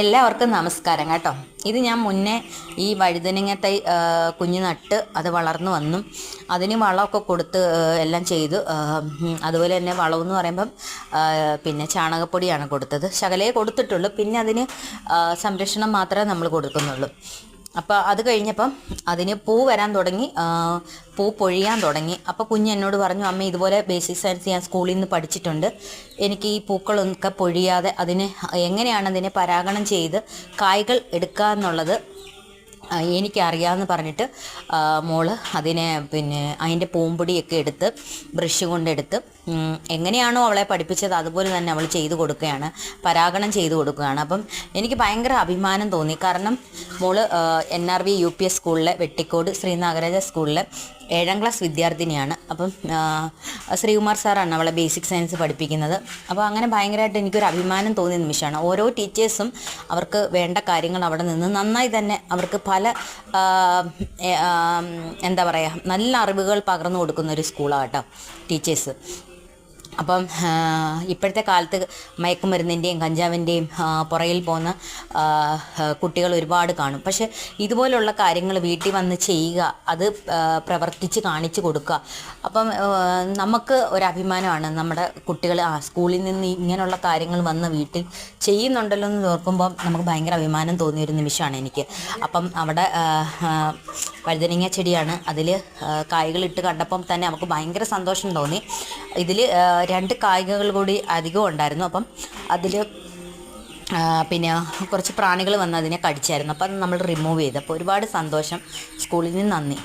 എല്ലാവർക്കും നമസ്കാരം കേട്ടോ. ഇത് ഞാൻ മുന്നേ ഈ വഴുതനങ്ങത്തെ കുഞ്ഞു നട്ട് അത് വളർന്നു വന്നു. അതിന് വളമൊക്കെ കൊടുത്ത് എല്ലാം ചെയ്തു. അതുപോലെ തന്നെ വളമെന്ന് പറയുമ്പം പിന്നെ ചാണകപ്പൊടിയാണ് കൊടുത്തത്. ശകലേ കൊടുത്തിട്ടുള്ളൂ. പിന്നെ അതിന് സംരക്ഷണം മാത്രമേ നമ്മൾ കൊടുക്കുന്നുള്ളൂ. അപ്പോൾ അത് കഴിഞ്ഞപ്പം അതിന് പൂ വരാൻ തുടങ്ങി പൂ പൊഴിയാൻ തുടങ്ങി. അപ്പോൾ കുഞ്ഞ് എന്നോട് പറഞ്ഞു അമ്മ ഇതുപോലെ ബേസിക് സയൻസ് ഞാൻ സ്കൂളിൽ നിന്ന് പഠിച്ചിട്ടുണ്ട്. എനിക്ക് ഈ പൂക്കളൊക്കെ പൊഴിയാതെ അതിനെ എങ്ങനെയാണ് അതിനെ പരാഗണം ചെയ്ത് കായ്കൾ എടുക്കുക എന്നുള്ളത് എനിക്കറിയാമെന്ന് പറഞ്ഞിട്ട് മോൾ അതിനെ പിന്നെ അതിന്റെ പൂമ്പൊടിയൊക്കെ എടുത്ത് ബ്രഷ് കൊണ്ടെടുത്ത് എങ്ങനെയാണോ അവളെ പഠിപ്പിച്ചത് അതുപോലെ തന്നെ അവൾ ചെയ്തു കൊടുക്കുകയാണ് പരാഗണം ചെയ്തു കൊടുക്കുകയാണ്. അപ്പം എനിക്ക് ഭയങ്കര അഭിമാനം തോന്നി. കാരണം മോൾ N R V U P S സ്കൂളിലെ വെട്ടിക്കോട് ശ്രീനാഗരാജ സ്കൂളിലെ ഏഴാം ക്ലാസ് വിദ്യാർത്ഥിനിയാണ്. അപ്പം ശ്രീകുമാർ സാറാണ് അവളെ ബേസിക് സയൻസ് പഠിപ്പിക്കുന്നത്. അപ്പോൾ അങ്ങനെ ഭയങ്കരമായിട്ട് എനിക്കൊരു അഭിമാനം തോന്നിയ നിമിഷമാണ്. ഓരോ ടീച്ചേഴ്സും അവർക്ക് വേണ്ട കാര്യങ്ങൾ അവിടെ നിന്ന് നന്നായി തന്നെ അവർക്ക് പല എന്താ പറയുക നല്ല അറിവുകൾ പകർന്നു കൊടുക്കുന്ന ഒരു സ്കൂളാണ് കേട്ടോ ടീച്ചേഴ്സ്. അപ്പം ഇപ്പോഴത്തെ കാലത്ത് മയക്കുമരുന്നിന്റെയും കഞ്ചാവിന്റെയും പുറയിൽ പോകുന്ന കുട്ടികൾ ഒരുപാട് കാണും. പക്ഷേ ഇതുപോലുള്ള കാര്യങ്ങൾ വീട്ടിൽ വന്ന് ചെയ്യുക അത് പ്രവർത്തിച്ച് കാണിച്ചു കൊടുക്കുക അപ്പം നമുക്ക് ഒരു അഭിമാനമാണ് നമ്മുടെ കുട്ടികൾ ആ സ്കൂളിൽ നിന്ന് ഇങ്ങനെയുള്ള കാര്യങ്ങൾ വന്ന് വീട്ടിൽ ചെയ്യുന്നുണ്ടല്ലോ എന്ന് ഓർക്കുമ്പോൾ നമുക്ക് ഭയങ്കര അഭിമാനം തോന്നിയ ഒരു നിമിഷമാണ് എനിക്ക്. അപ്പം അവിടെ വഴുതനങ്ങ ചെടിയാണ്. അതിൽ കായ്കളിട്ട് കണ്ടപ്പം തന്നെ നമുക്ക് ഭയങ്കര സന്തോഷം തോന്നി. ഇതിൽ രണ്ട് കായികകൾ കൂടി അധികം ഉണ്ടായിരുന്നു. അപ്പം അതിൽ പിന്നെ കുറച്ച് പ്രാണികൾ വന്ന് അതിനെ കടിച്ചായിരുന്നു. അപ്പം അത് നമ്മൾ റിമൂവ് ചെയ്തു. അപ്പോൾ ഒരുപാട് സന്തോഷം. സ്കൂളിൽ നിന്ന് നന്ദി.